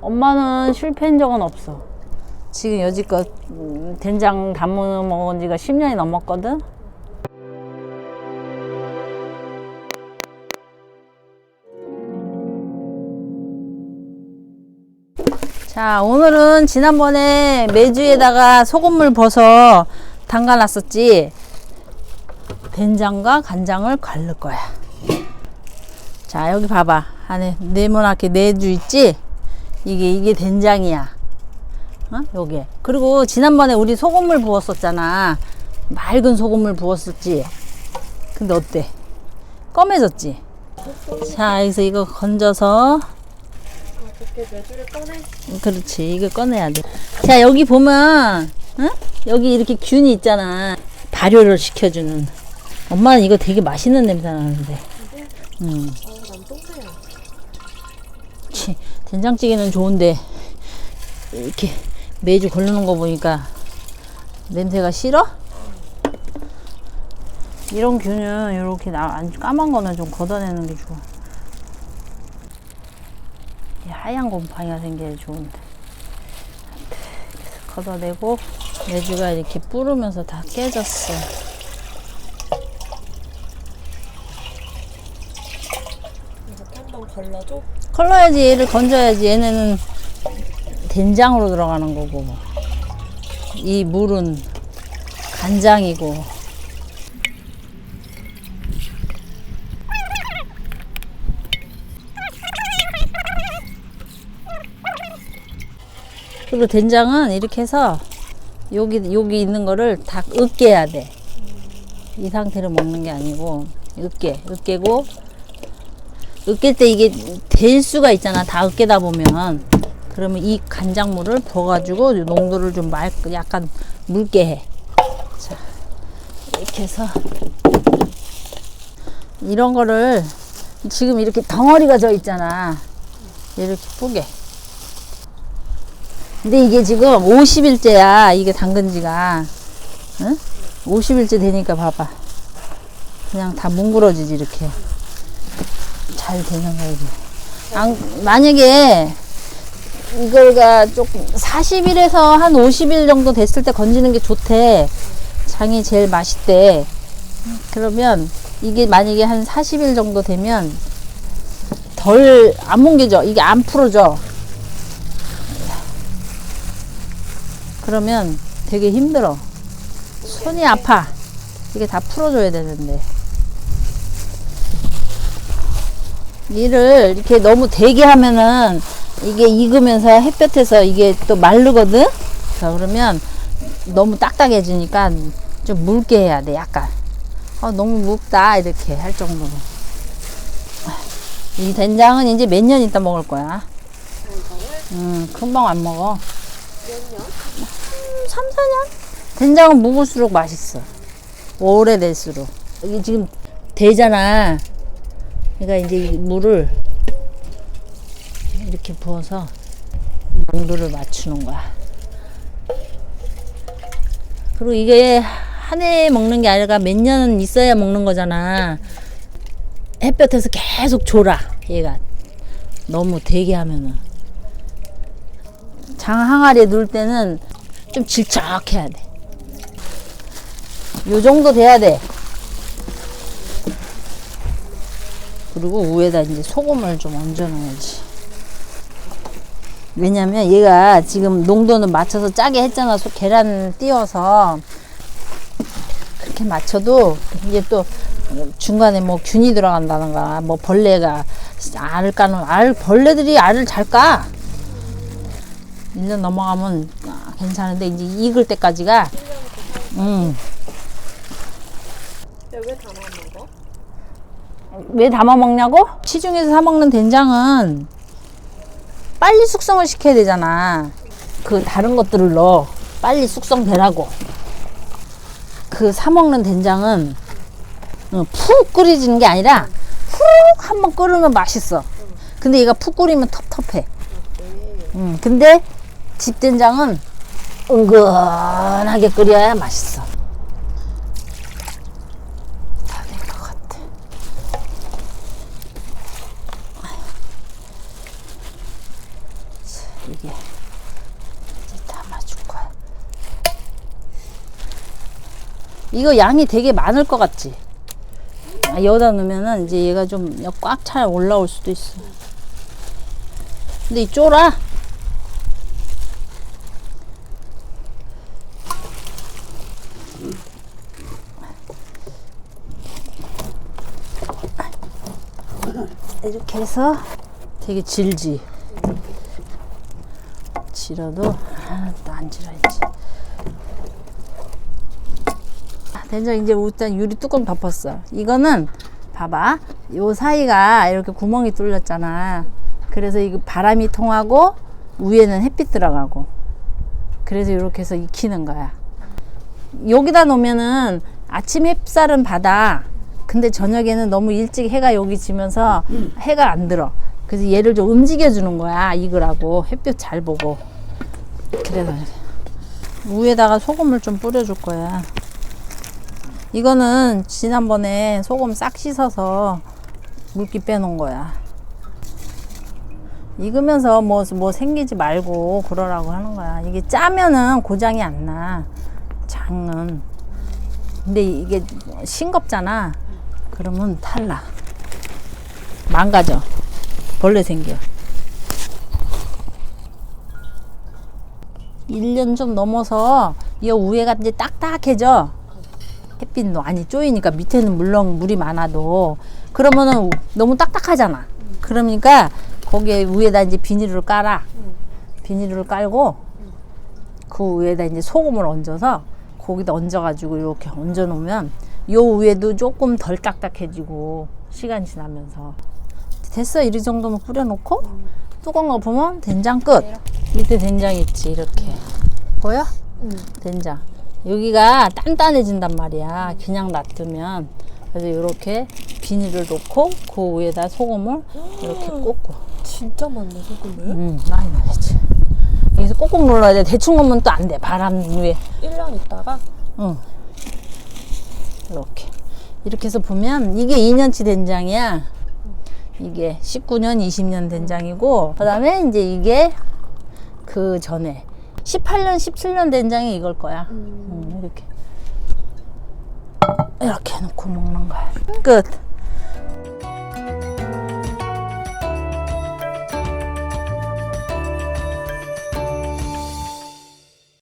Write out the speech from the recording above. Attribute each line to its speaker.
Speaker 1: 엄마는 실패한 적은 없어. 지금 여지껏 음, 된장 담으 먹은 지가 10년이 넘었거든. 자, 오늘은 지난번에 메주에다가 소금물 벗어 담가 놨었지. 된장과 간장을 갈를 거야. 자, 여기 봐봐. 안에 네모나게 내주 있지? 이게, 이게 된장이야. 어? 요게. 그리고 지난번에 우리 소금물 부었었잖아. 맑은 소금물 부었었지. 근데 어때? 검해졌지? 자, 여기서 이거 건져서. 그렇지. 이거 꺼내야 돼. 자, 여기 보면, 응? 여기 이렇게 균이 있잖아. 발효를 시켜주는. 엄마는 이거 되게 맛있는 냄새 나는데. 음. 치, 된장찌개는 좋은데, 이렇게 매주 걸르는 거 보니까 냄새가 싫어? 이런 균은 이렇게 나, 안- 까만 거는 좀 걷어내는 게 좋아. 이 하얀 곰팡이가 생겨야 좋은데. 걷어내고 매주가 이렇게 뿌르면서 다 깨졌어.
Speaker 2: 이렇게 한번 걸러줘.
Speaker 1: 걸러야지 얘를 건져야지 얘네는 된장으로 들어가는 거고 이 물은 간장이고 그리고 된장은 이렇게 해서 여기 여기 있는 거를 다 으깨야 돼. 이 상태로 먹는 게 아니고 으깨 으깨고 으깰 때 이게 될 수가 있잖아. 다 으깨다 보면. 그러면 이 간장물을 부어가지고 농도를 좀 맑, 약간 묽게 해. 자, 이렇게 해서. 이런 거를 지금 이렇게 덩어리가 져 있잖아. 이렇게 뿌게. 근데 이게 지금 50일째야. 이게 당근 지가. 응? 50일째 되니까 봐봐. 그냥 다 뭉그러지지, 이렇게. 잘 되는 거지. 안, 만약에 이걸가 조금 40일에서 한 50일 정도 됐을 때 건지는 게 좋대. 장이 제일 맛있대. 그러면 이게 만약에 한 40일 정도 되면 덜 안 뭉개져. 이게 안 풀어져. 그러면 되게 힘들어. 손이 아파. 이게 다 풀어줘야 되는데. 얘를 이렇게 너무 되게 하면은 이게 익으면서 햇볕에서 이게 또 마르거든? 자, 그러면 너무 딱딱해지니까 좀 묽게 해야 돼, 약간. 어, 너무 묽다, 이렇게 할 정도로. 이 된장은 이제 몇 년 있다 먹을 거야. 음, 금방 안 먹어.
Speaker 2: 몇 년?
Speaker 1: 3, 4년? 된장은 묵을수록 맛있어. 오래될수록. 이게 지금 되잖아. 그러니까 이제 이 물을 이렇게 부어서 농도를 맞추는 거야. 그리고 이게 한 해 먹는 게 아니라 몇 년 있어야 먹는 거잖아. 햇볕에서 계속 졸아, 얘가. 너무 되게 하면은. 장 항아리에 넣을 때는 좀 질척해야 돼. 요 정도 돼야 돼. 그리고 위에다 이제 소금을 좀 얹어 놓아야지. 왜냐면 얘가 지금 농도는 맞춰서 짜게 했잖아. 소- 계란 띄워서. 그렇게 맞춰도 이제 또 중간에 뭐 균이 들어간다든가 뭐 벌레가 알을 까는 알 벌레들이 알을 잘 까. 1년 넘어가면 아, 괜찮은데 이제 익을 때까지가 음. 왜 담아 먹냐고? 시중에서 사 먹는 된장은 빨리 숙성을 시켜야 되잖아. 그 다른 것들을 넣어. 빨리 숙성되라고. 그 사 먹는 된장은 어, 푹 끓이지는 게 아니라 푹 한번 끓으면 맛있어. 근데 얘가 푹 끓이면 텁텁해. 음, 근데 집 된장은 은근하게 끓여야 맛있어. 다 된 것 같아. 이게 이제 담아줄 거야. 이거 양이 되게 많을 것 같지? 아, 여기다 넣으면은 이제 얘가 좀 꽉 차 올라올 수도 있어. 근데 이 쫄아. 이렇게 해서 되게 질지. 질어도 아, 또안 질어야지. 아, 된장 이제 일단 유리 뚜껑 덮었어. 이거는 봐봐. 요 사이가 이렇게 구멍이 뚫렸잖아. 그래서 이거 바람이 통하고 위에는 햇빛 들어가고. 그래서 이렇게 해서 익히는 거야. 여기다 놓으면은 아침 햇살은 받아. 근데 저녁에는 너무 일찍 해가 여기 지면서 해가 안 들어. 그래서 얘를 좀 움직여 주는 거야. 익으라고. 햇볕 잘 보고. 그래서 위에다가 소금을 좀 뿌려줄 거야. 이거는 지난번에 소금 싹 씻어서 물기 빼놓은 거야. 익으면서 뭐, 뭐 생기지 말고 그러라고 하는 거야. 이게 짜면은 고장이 안 나. 장은. 근데 이게 싱겁잖아. 그러면 탈락. 망가져. 벌레 생겨. 1년 좀 넘어서 이 위에가 이제 딱딱해져. 햇빛도 많이 쪼이니까 밑에는 물론 물이 많아도 그러면은 너무 딱딱하잖아. 그러니까 거기에 위에다 이제 비닐을 깔아. 비닐을 깔고 그 위에다 이제 소금을 얹어서 거기다 얹어가지고 이렇게 얹어 놓으면 요 위에도 조금 덜 딱딱해지고 시간 지나면서 됐어 이 정도면 뿌려놓고 뚜껑 덮으면 된장 끝 밑에 된장 있지 이렇게 보여?
Speaker 2: 응.
Speaker 1: 된장 여기가 단단해진단 말이야 그냥 놔두면 그래서 이렇게 비닐을 놓고 그 위에다 소금을 이렇게 꽂고
Speaker 2: 진짜 많네 소금을.
Speaker 1: 음 많이 넣어야지 여기서 꼭꼭 눌러야 돼 대충 넣으면 또 안 돼 바람 위에
Speaker 2: 1년 있다가
Speaker 1: 응. 이렇게. 이렇게 해서 보면 이게 2년치 된장이야. 이게 19년, 20년 된장이고, 그 다음에 이제 이게 그 전에 18년, 17년 된장이 이걸 거야.
Speaker 2: 음.
Speaker 1: 응, 이렇게. 이렇게 해놓고 먹는 거야. 끝.